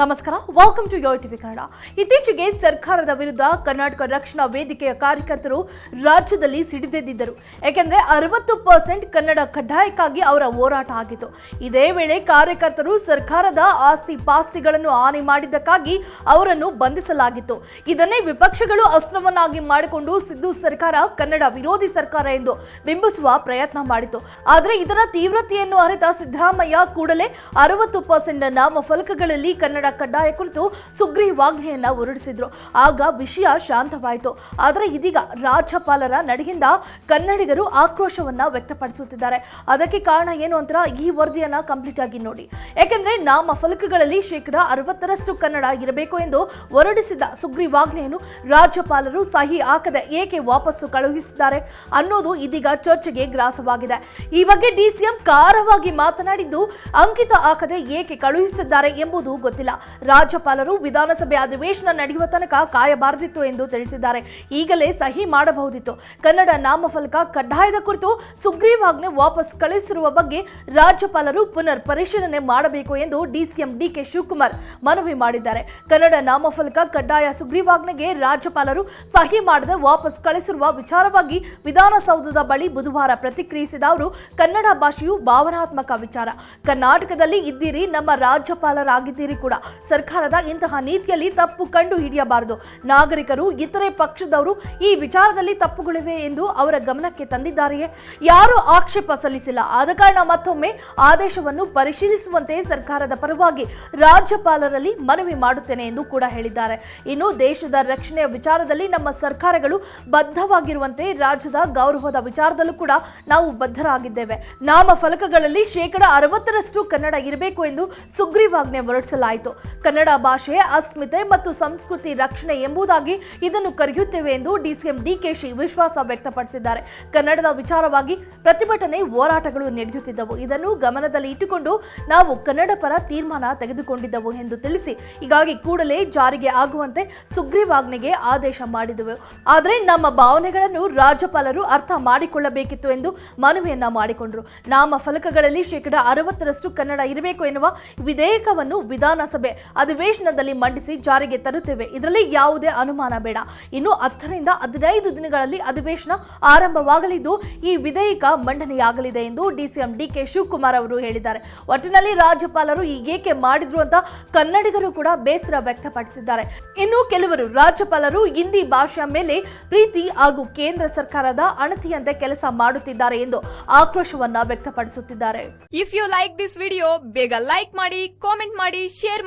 ನಮಸ್ಕಾರ welcome to Yo TV Kannada. ಇತ್ತೀಚೆಗೆ ಸರ್ಕಾರದ ವಿರುದ್ಧ ಕರ್ನಾಟಕ ರಕ್ಷಣಾ ವೇದಿಕೆಯ ಕಾರ್ಯಕರ್ತರು ರಾಜ್ಯದಲ್ಲಿ ಸಿಡಿದೆದ್ದಿದ್ದರು. ಯಾಕೆಂದ್ರೆ ಅರವತ್ತು ಪರ್ಸೆಂಟ್ ಕನ್ನಡ ಕಡ್ಡಾಯಕ್ಕಾಗಿ ಅವರ ಹೋರಾಟ ಆಗಿತ್ತು. ಇದೇ ವೇಳೆ ಕಾರ್ಯಕರ್ತರು ಸರ್ಕಾರದ ಆಸ್ತಿ ಪಾಸ್ತಿಗಳನ್ನು ಹಾನಿ ಮಾಡಿದ್ದಕ್ಕಾಗಿ ಅವರನ್ನು ಬಂಧಿಸಲಾಗಿತ್ತು. ಇದನ್ನೇ ವಿಪಕ್ಷಗಳು ಅಸ್ತ್ರವನ್ನಾಗಿ ಮಾಡಿಕೊಂಡು ಸಿದ್ದು ಸರ್ಕಾರ, ಕನ್ನಡ ವಿರೋಧಿ ಸರ್ಕಾರ ಎಂದು ಬಿಂಬಿಸುವ ಪ್ರಯತ್ನ ಮಾಡಿತು ಆದರೆ ಇದರ ತೀವ್ರತೆಯನ್ನು ಅರಿತ ಸಿದ್ದರಾಮಯ್ಯ ಕೂಡಲೇ ಅರವತ್ತು ಪರ್ಸೆಂಟ್ ನಾಮಫಲಕಗಳಲ್ಲಿ ಕನ್ನಡ ಕಡ್ಡಾಯ ಕುರಿತು ಸುಗ್ರೀವಾಜ್ಞೆಯನ್ನ ಹೊರಡಿಸಿದ್ರು. ಆಗ ವಿಷಯ ಶಾಂತವಾಯಿತು. ಆದರೆ ಇದೀಗ ರಾಜ್ಯಪಾಲರ ನಡೆಯಿಂದ ಕನ್ನಡಿಗರು ಆಕ್ರೋಶವನ್ನ ವ್ಯಕ್ತಪಡಿಸುತ್ತಿದ್ದಾರೆ. ಅದಕ್ಕೆ ಕಾರಣ ಏನು ಅಂತ ಈ ವರದಿಯನ್ನ ಕಂಪ್ಲೀಟ್ ಆಗಿ ನೋಡಿ. ಯಾಕೆಂದ್ರೆ ನಾಮಫಲಕಗಳಲ್ಲಿ ಶೇಕಡ ಅರವತ್ತರಷ್ಟು ಕನ್ನಡ ಇರಬೇಕು ಎಂದು ಹೊರಡಿಸಿದ ಸುಗ್ರೀವಾಜ್ಞೆಯನ್ನು ರಾಜ್ಯಪಾಲರು ಸಹಿ ಹಾಕದೆ ಏಕೆ ವಾಪಸ್ಸು ಕಳುಹಿಸಿದ್ದಾರೆ ಅನ್ನೋದು ಇದೀಗ ಚರ್ಚೆಗೆ ಗ್ರಾಸವಾಗಿದೆ. ಈ ಬಗ್ಗೆ ಡಿಸಿಎಂ ಖಾರವಾಗಿ ಮಾತನಾಡಿದ್ದು, ಅಂಕಿತ ಹಾಕದೆ ಏಕೆ ಕಳುಹಿಸಿದ್ದಾರೆ ಎಂಬುದು ಗೊತ್ತಿಲ್ಲ. ರಾಜ್ಯಪಾಲರು ವಿಧಾನಸಭೆ ಅಧಿವೇಶನ ನಡೆಯುವ ತನಕ ಕಾಯಬಾರದಿತ್ತು ಎಂದು ತಿಳಿಸಿದ್ದಾರೆ. ಈಗಲೇ ಸಹಿ ಮಾಡಬಹುದಿತ್ತು. ಕನ್ನಡ ನಾಮಫಲಕ ಕಡ್ಡಾಯದ ಕುರಿತು ಸುಗ್ರೀವಾಜ್ಞೆ ವಾಪಸ್ ಕಳುಹಿಸಿರುವ ಬಗ್ಗೆ ರಾಜ್ಯಪಾಲರು ಪುನರ್ ಪರಿಶೀಲನೆ ಮಾಡಬೇಕು ಎಂದು ಡಿಸಿಎಂ ಡಿಕೆ ಶಿವಕುಮಾರ್ ಮನವಿ ಮಾಡಿದ್ದಾರೆ. ಕನ್ನಡ ನಾಮಫಲಕ ಕಡ್ಡಾಯ ಸುಗ್ರೀವಾಜ್ಞೆಗೆ ರಾಜ್ಯಪಾಲರು ಸಹಿ ಮಾಡದೆ ವಾಪಸ್ ಕಳಿಸಿರುವ ವಿಚಾರವಾಗಿ ವಿಧಾನಸೌಧದ ಬಳಿ ಬುಧವಾರ ಪ್ರತಿಕ್ರಿಯಿಸಿದ ಅವರು, ಕನ್ನಡ ಭಾಷೆಯು ಭಾವನಾತ್ಮಕ ವಿಚಾರ. ಕರ್ನಾಟಕದಲ್ಲಿ ಇದ್ದೀರಿ, ನಮ್ಮ ರಾಜ್ಯಪಾಲರಾಗಿದ್ದೀರಿ ಕೂಡ. ಸರ್ಕಾರದ ಇಂತಹ ನೀತಿಯಲ್ಲಿ ತಪ್ಪು ಕಂಡು ಹಿಡಿಯಬಾರದು. ನಾಗರಿಕರು, ಇತರೆ ಪಕ್ಷದವರು ಈ ವಿಚಾರದಲ್ಲಿ ತಪ್ಪುಗಳಿವೆ ಎಂದು ಅವರ ಗಮನಕ್ಕೆ ತಂದಿದ್ದಾರೆಯೇ? ಯಾರು ಆಕ್ಷೇಪ ಸಲ್ಲಿಸಿಲ್ಲ. ಆದ ಕಾರಣ ಮತ್ತೊಮ್ಮೆ ಆದೇಶವನ್ನು ಪರಿಶೀಲಿಸುವಂತೆ ಸರ್ಕಾರದ ಪರವಾಗಿ ರಾಜ್ಯಪಾಲರಲ್ಲಿ ಮನವಿ ಮಾಡುತ್ತೇನೆ ಎಂದು ಕೂಡ ಹೇಳಿದ್ದಾರೆ. ಇನ್ನು ದೇಶದ ರಕ್ಷಣೆಯ ವಿಚಾರದಲ್ಲಿ ನಮ್ಮ ಸರ್ಕಾರಗಳು ಬದ್ಧವಾಗಿರುವಂತೆ ರಾಜ್ಯದ ಗೌರವದ ವಿಚಾರದಲ್ಲೂ ಕೂಡ ನಾವು ಬದ್ಧರಾಗಿದ್ದೇವೆ. ನಾಮ ಫಲಕಗಳಲ್ಲಿ ಶೇಕಡ ಅರವತ್ತರಷ್ಟು ಕನ್ನಡ ಇರಬೇಕು ಎಂದು ಸುಗ್ರೀವಾಜ್ಞೆ ಹೊರಡಿಸಲಾಯಿತು. ಕನ್ನಡ ಭಾಷೆ, ಅಸ್ಮಿತೆ ಮತ್ತು ಸಂಸ್ಕೃತಿ ರಕ್ಷಣೆ ಎಂಬುದಾಗಿ ಇದನ್ನು ಕರೆಯುತ್ತೇವೆ ಎಂದು ಡಿಸಿಎಂ ಡಿಕೆಶಿ ವಿಶ್ವಾಸ ವ್ಯಕ್ತಪಡಿಸಿದ್ದಾರೆ. ಕನ್ನಡದ ವಿಚಾರವಾಗಿ ಪ್ರತಿಭಟನೆ, ಹೋರಾಟಗಳು ನಡೆಯುತ್ತಿದ್ದವು. ಇದನ್ನು ಗಮನದಲ್ಲಿ ಇಟ್ಟುಕೊಂಡು ನಾವು ಕನ್ನಡ ಪರ ತೀರ್ಮಾನ ತೆಗೆದುಕೊಂಡಿದ್ದವು ಎಂದು ತಿಳಿಸಿ, ಹೀಗಾಗಿ ಕೂಡಲೇ ಜಾರಿಗೆ ಆಗುವಂತೆ ಸುಗ್ರೀವಾಜ್ಞೆಗೆ ಆದೇಶ ಮಾಡಿದೆವು. ಆದರೆ ನಮ್ಮ ಭಾವನೆಗಳನ್ನು ರಾಜ್ಯಪಾಲರು ಅರ್ಥ ಮಾಡಿಕೊಳ್ಳಬೇಕಿತ್ತು ಎಂದು ಮನವಿಯನ್ನ ಮಾಡಿಕೊಂಡರು. ನಾಮ ಫಲಕಗಳಲ್ಲಿ ಶೇಕಡ ಅರವತ್ತರಷ್ಟು ಕನ್ನಡ ಇರಬೇಕು ಎನ್ನುವ ವಿಧೇಯಕವನ್ನು ವಿಧಾನಸಭೆ ಅಧಿವೇಶನದಲ್ಲಿ ಮಂಡಿಸಿ ಜಾರಿಗೆ ತರುತ್ತೇವೆ. ಇದರಲ್ಲಿ ಯಾವುದೇ ಅನುಮಾನ ಬೇಡ. ಇನ್ನು ಹತ್ತರಿಂದ ಹದಿನೈದು ದಿನಗಳಲ್ಲಿ ಅಧಿವೇಶನ ಆರಂಭವಾಗಲಿದ್ದು, ಈ ವಿಧೇಯಕ ಮಂಡನೆಯಾಗಲಿದೆ ಎಂದು ಡಿಸಿಎಂ ಡಿಕೆ ಶಿವಕುಮಾರ್ ಅವರು ಹೇಳಿದ್ದಾರೆ. ಒಟ್ಟಿನಲ್ಲಿ ರಾಜ್ಯಪಾಲರು ಈಗೇಕೆ ಮಾಡಿದ್ರು ಅಂತ ಕನ್ನಡಿಗರು ಕೂಡ ಬೇಸರ ವ್ಯಕ್ತಪಡಿಸಿದ್ದಾರೆ. ಇನ್ನು ಕೆಲವರು ರಾಜ್ಯಪಾಲರು ಹಿಂದಿ ಭಾಷೆಯ ಮೇಲೆ ಪ್ರೀತಿ ಹಾಗೂ ಕೇಂದ್ರ ಸರ್ಕಾರದ ಅಣತಿಯಂತೆ ಕೆಲಸ ಮಾಡುತ್ತಿದ್ದಾರೆ ಎಂದು ಆಕ್ರೋಶವನ್ನ ವ್ಯಕ್ತಪಡಿಸುತ್ತಿದ್ದಾರೆ. If you like this video ಬೇಗ ಲೈಕ್ ಮಾಡಿ ಕಾಮೆಂಟ್ ಮಾಡಿ ಶೇರ್